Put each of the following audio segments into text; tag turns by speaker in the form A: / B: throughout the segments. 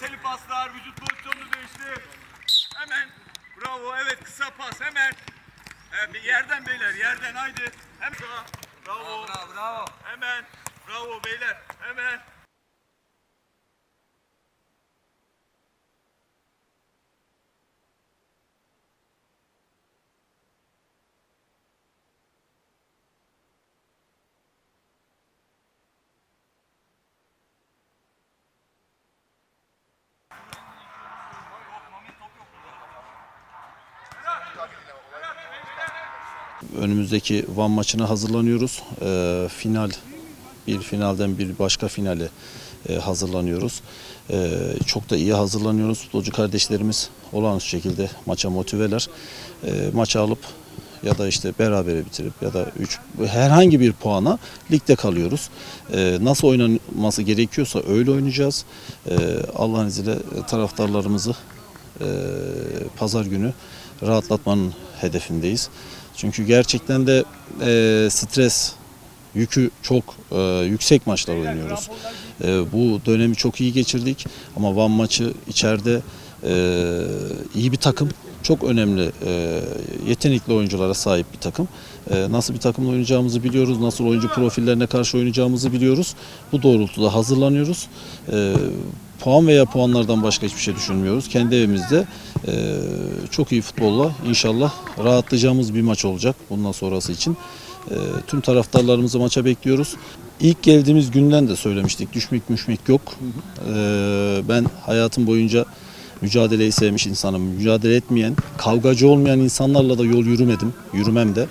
A: kaliteli paslar. Vücut pozisyonunu değiştir. Hemen. Bravo. Evet kısa pas. Hemen. Evet, yerden beyler. Yerden haydi. Hem. Bravo.
B: Bravo bravo.
A: Hemen. Bravo beyler. Hemen.
C: Önümüzdeki Van maçına hazırlanıyoruz. Ee, final, bir finalden bir başka finale e, hazırlanıyoruz. Ee, çok da iyi hazırlanıyoruz. Futbolcu kardeşlerimiz olağanüstü şekilde maça motiveler. Ee, maçı alıp ya da işte berabere bitirip ya da üç herhangi bir puana ligde kalıyoruz. Ee, nasıl oynanması gerekiyorsa öyle oynayacağız. Ee, Allah'ın izniyle taraftarlarımızı e, pazar günü rahatlatmanın hedefindeyiz. Çünkü gerçekten de e, stres yükü çok e, yüksek maçlar oynuyoruz. E, bu dönemi çok iyi geçirdik ama Van maçı içeride e, iyi bir takım. Çok önemli e, yetenekli oyunculara sahip bir takım. E, nasıl bir takımla oynayacağımızı biliyoruz. Nasıl oyuncu profillerine karşı oynayacağımızı biliyoruz. Bu doğrultuda hazırlanıyoruz. E, puan veya puanlardan başka hiçbir şey düşünmüyoruz. Kendi evimizde e, çok iyi futbolla inşallah rahatlayacağımız bir maç olacak bundan sonrası için. E, tüm taraftarlarımızı maça bekliyoruz. İlk geldiğimiz günden de söylemiştik. Düşmek müşmek yok. E, ben hayatım boyunca mücadeleyi sevmiş insanım. Mücadele etmeyen, kavgacı olmayan insanlarla da yol yürümedim. Yürümem de.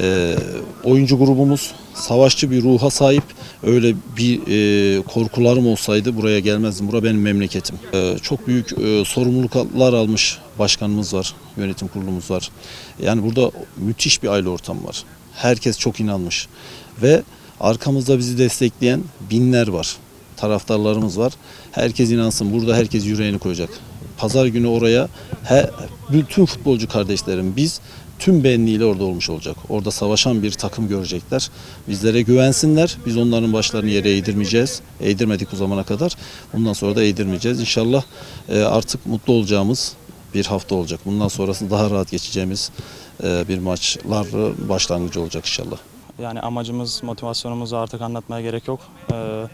C: E, oyuncu grubumuz savaşçı bir ruha sahip. Öyle bir e, korkularım olsaydı buraya gelmezdim. Bura benim memleketim. E, çok büyük e, sorumluluklar almış başkanımız var, yönetim kurulumuz var. Yani burada müthiş bir aile ortamı var. Herkes çok inanmış ve arkamızda bizi destekleyen binler var. Taraftarlarımız var. Herkes inansın. Burada herkes yüreğini koyacak. Pazar günü oraya he, bütün futbolcu kardeşlerim biz tüm benliğiyle orada olmuş olacak. Orada savaşan bir takım görecekler. Bizlere güvensinler. Biz onların başlarını yere eğdirmeyeceğiz. Eğdirmedik bu zamana kadar. Bundan sonra da eğdirmeyeceğiz. İnşallah e, artık mutlu olacağımız bir hafta olacak. Bundan sonrası daha rahat geçeceğimiz e, bir maçlar başlangıcı olacak inşallah.
D: Yani amacımız, motivasyonumuzu artık anlatmaya gerek yok. Ee,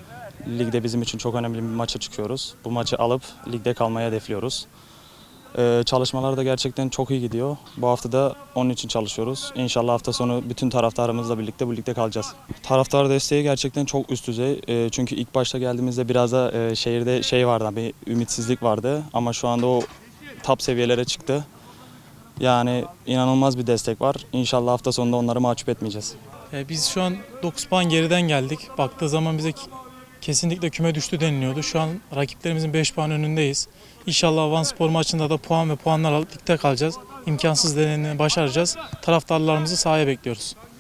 D: ligde bizim için çok önemli bir maça çıkıyoruz. Bu maçı alıp ligde kalmayı hedefliyoruz. Ee, çalışmalar da gerçekten çok iyi gidiyor. Bu hafta da onun için çalışıyoruz. İnşallah hafta sonu bütün taraftarımızla birlikte bu ligde kalacağız. Taraftar desteği gerçekten çok üst düzey. Ee, çünkü ilk başta geldiğimizde biraz da e, şehirde şey vardı, bir ümitsizlik vardı. Ama şu anda o top seviyelere çıktı. Yani inanılmaz bir destek var. İnşallah hafta sonunda onları mahcup etmeyeceğiz.
E: E, Biz şu an 9 puan geriden geldik. Baktığı zaman bize kesinlikle küme düştü deniliyordu. Şu an rakiplerimizin 5 puan önündeyiz. İnşallah Van Spor maçında da puan ve puanlar alıp ligde kalacağız. İmkansız deneni başaracağız. Taraftarlarımızı sahaya bekliyoruz.